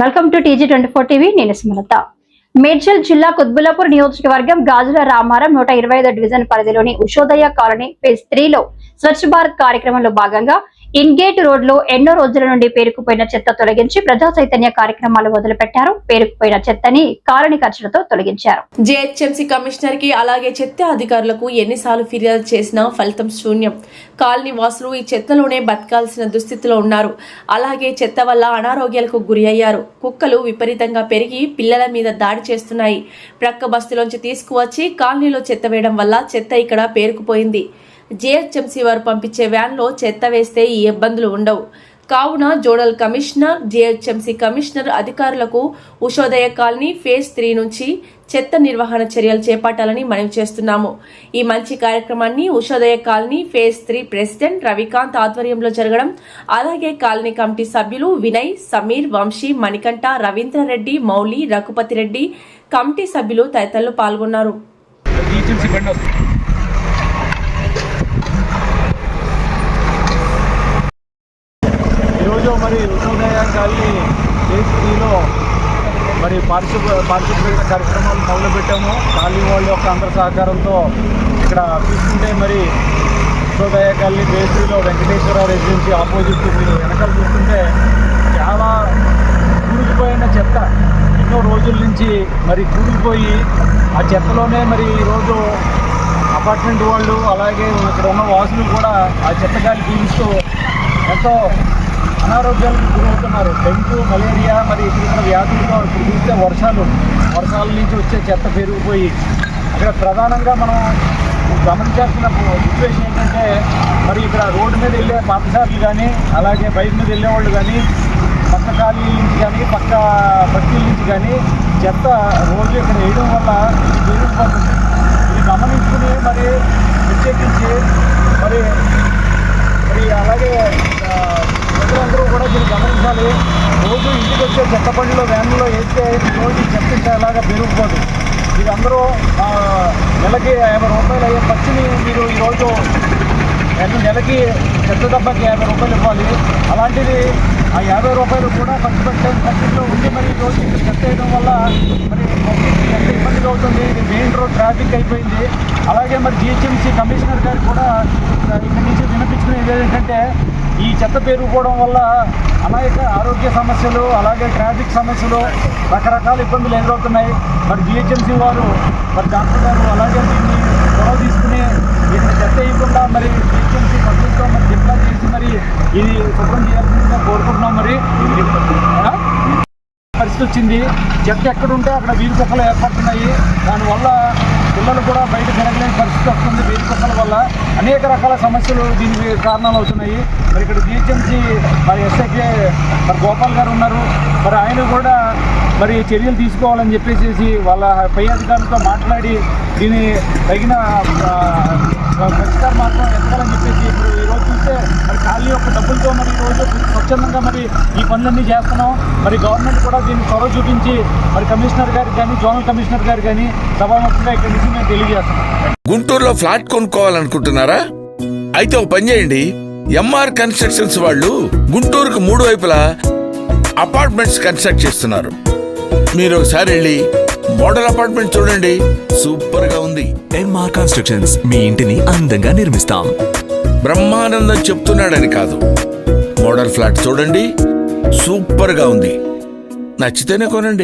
Welcome to TG twenty four TV నేను సుమలత. మేడ్చల్ జిల్లా కుత్బులాపూర్ నియోజకవర్గం గాజుల రామారం నూట ఇరవై ఐదు డివిజన్ పరిధిలోని ఉషోదయ కాలనీ ఫేజ్ త్రీలో స్వచ్ఛ భారత్ కార్యక్రమంలో భాగంగా ఇన్గేట్ రోడ్లో ఎన్నో రోజుల నుండి పేరుకుపోయిన చెత్త తొలగించి ప్రజా చైతన్య కార్యక్రమాలు మొదలుపెట్టారు. పేరుకుపోయిన చెత్తని కాలనీ ఖర్చులతో తొలగించారు. జేహెచ్ఎంసీ కమిషనర్కి అలాగే చెత్త అధికారులకు ఎన్నిసార్లు ఫిర్యాదు చేసినా ఫలితం శూన్యం. కాలనీ వాసులు ఈ చెత్తలోనే బతకాల్సిన దుస్థితిలో ఉన్నారు. అలాగే చెత్త వల్ల అనారోగ్యాలకు గురి అయ్యారు. కుక్కలు విపరీతంగా పెరిగి పిల్లల మీద దాడి చేస్తున్నాయి. ప్రక్క బస్సులోంచి తీసుకువచ్చి కాలనీలో చెత్త వేయడం వల్ల చెత్త ఇక్కడ పేరుకుపోయింది. జేహెచ్ఎంసీ వారు పంపించే వ్యాన్లో చెత్త వేస్తే ఈ ఇబ్బందులు ఉండవు. కావున జోడల్ కమిషనర్ జీహెచ్ఎంసీ కమిషనర్ అధికారులకు ఉషోదయ కాలనీ ఫేజ్ త్రీ నుంచి చెత్త నిర్వహణ చర్యలు చేపట్టాలని మనవి చేస్తున్నాము. ఈ మంచి కార్యక్రమాన్ని Ushodaya colony phase three president Ravikanth ఆధ్వర్యంలో జరగడం అలాగే కాలనీ కమిటీ సభ్యులు వినయ్ సమీర్ వంశీ మణికంఠ రవీంద్రారెడ్డి మౌలి రఘుపతి రెడ్డి కమిటీ సభ్యులు తదితరులు పాల్గొన్నారు టీచర్స్ బండి వస్తుంది ఈరోజు మరి ఉషోదయ కాలనీ కేసీలో మరి పారిశుభ్ర పారిశుభ్ర కార్యక్రమాలు మొదలుపెట్టాము. కాలనీ వాళ్ళ యొక్క అందరి సహకారంతో ఇక్కడ చూస్తుంటే మరి ఉషోదయ కాలనీ దేశీలో వెంకటేశ్వర రెసిడెన్సీ ఆపోజిట్ మీరు వెనకాల చూస్తుంటే చాలా కూలిపోయిన చెత్త. ఎన్నో రోజుల నుంచి మరి కూలిపోయి ఆ చెత్తలోనే మరి ఈరోజు అపార్ట్మెంట్ వాళ్ళు అలాగే ఇక్కడ ఉన్న వాసులు కూడా ఆ చెత్త గాలి పీలుస్తూ ఎంతో అనారోగ్యాలకు గురవుతున్నారు. డెంగ్యూ మలేరియా మరి ఇతర వ్యాధులతో ఇప్పుడు చూస్తే వర్షాలు వర్షాల నుంచి వచ్చే చెత్త పెరిగిపోయి ఇక్కడ ప్రధానంగా మనం గమనించాల్సిన సిచ్యువేషన్ ఏంటంటే మరి ఇక్కడ రోడ్డు మీద వెళ్ళే పాఠశాలలు కానీ అలాగే బైక్ మీద వెళ్ళేవాళ్ళు కానీ పక్క ఖాళీల నుంచి కానీ పక్క బస్తీల నుంచి కానీ చెత్త రోజు ఇక్కడ వేయడం వల్ల పెరిగిపోతుంది ఇది గమనించుకుని మరి ప్రత్యేకించి మరి అలాగే ఆ, ప్రజలందరూ కూడా దీన్ని రోజు ఇంటికి వచ్చే చెత్త బండిలో వ్యాన్లో వేస్తే రోజు చెత్త అలాగా పెరిగిపోదు ఇది అందరూ నెలకి యాభై రూపాయలు అయ్యే ఖర్చుని మీరు ఈరోజు నెలకి చెత్త డబ్బాకి యాభై రూపాయలు ఇవ్వాలి. అలాంటిది ఆ యాభై రూపాయలు కూడా ఖర్చు పెట్టే ఖర్చులో ఉండి మరి ఈరోజు ఇక్కడ చెత్త వేయడం వల్ల మరి ఎంత ఇబ్బందిగా అవుతుంది. ఇది మెయిన్ రోడ్ ట్రాఫిక్ అయిపోయింది. అలాగే మరి జిహెచ్ఎంసీ కమిషనర్ గారు కూడా ఇక్కడ నుంచి వినిపించుకునేది ఏంటంటే ఈ చెత్త పెరిగిపోవడం వల్ల అనేక ఆరోగ్య సమస్యలు అలాగే ట్రాఫిక్ సమస్యలు రకరకాల ఇబ్బందులు ఎదురవుతున్నాయి. మరి జిహెచ్ఎంసీ వారు మరి డాక్టర్ గారు అలాగే దీన్ని గొడవ తీసుకుని దీన్ని చెత్త ఇవ్వకుండా మరి జిహెచ్ఎంసీ పబ్లిక్తో మరి డిప్లాయ్ చేసి మరి ఇది శుభ్రం చేయాల్సిందిగా కోరుకుంటున్నాం మరి. పరిస్థితి వచ్చింది. చెత్త ఎక్కడుంటే అక్కడ వీధి కుక్కలు ఏర్పడుతున్నాయి. దానివల్ల పిల్లలు కూడా బయట తిరగలేని పరిస్థితి వస్తుంది. వీధి వల్ల అనేక రకాల సమస్యలు దీనికి కారణాలు అవుతున్నాయి. మరి ఇక్కడ జిహెచ్ఎంసీ మరి ఎస్ఐకే మరి గోపాల్ గారు ఉన్నారు. మరి ఆయన కూడా మరి చర్యలు తీసుకోవాలని చెప్పేసి వాళ్ళ పై అధికారులతో మాట్లాడి దీని తగిన ఆ, పరిష్కార మార్గం ఎత్తకాలని చెప్పేసి మరి ఖాళీ యొక్క డబ్బులతో మరి ఈరోజు స్వచ్ఛందంగా మరి ఈ పనులన్నీ చేస్తున్నాం. మరి గవర్నమెంట్ కూడా దీన్ని చొరవ చూపించి మరి కమిషనర్ గారికి కానీ జోనల్ కమిషనర్ గారు కానీ సభాముఖంగా ఇక్కడి నుంచి మేము తెలియజేస్తున్నాం. గుంటూరులో ఫ్లాట్ కొనుక్కోవాలనుకుంటున్నారా? అయితే ఒక పని చేయండి. ఎంఆర్ కన్స్ట్రక్షన్స్ వాళ్ళు గుంటూరుకు మూడు వైపులా అపార్ట్మెంట్స్ కన్స్ట్రక్ట్ చేస్తున్నారు. మీరు ఒకసారి వెళ్ళి మోడల్ అపార్ట్మెంట్ చూడండి. సూపర్గా ఉంది ఎంఆర్ కన్స్ట్రక్షన్స్ మీ ఇంటిని అందంగా నిర్మిస్తాం. బ్రహ్మానందం చెప్తున్నాడని కాదు. మోడల్ ఫ్లాట్ చూడండి. సూపర్గా ఉంది. నచ్చితేనే కొనండి.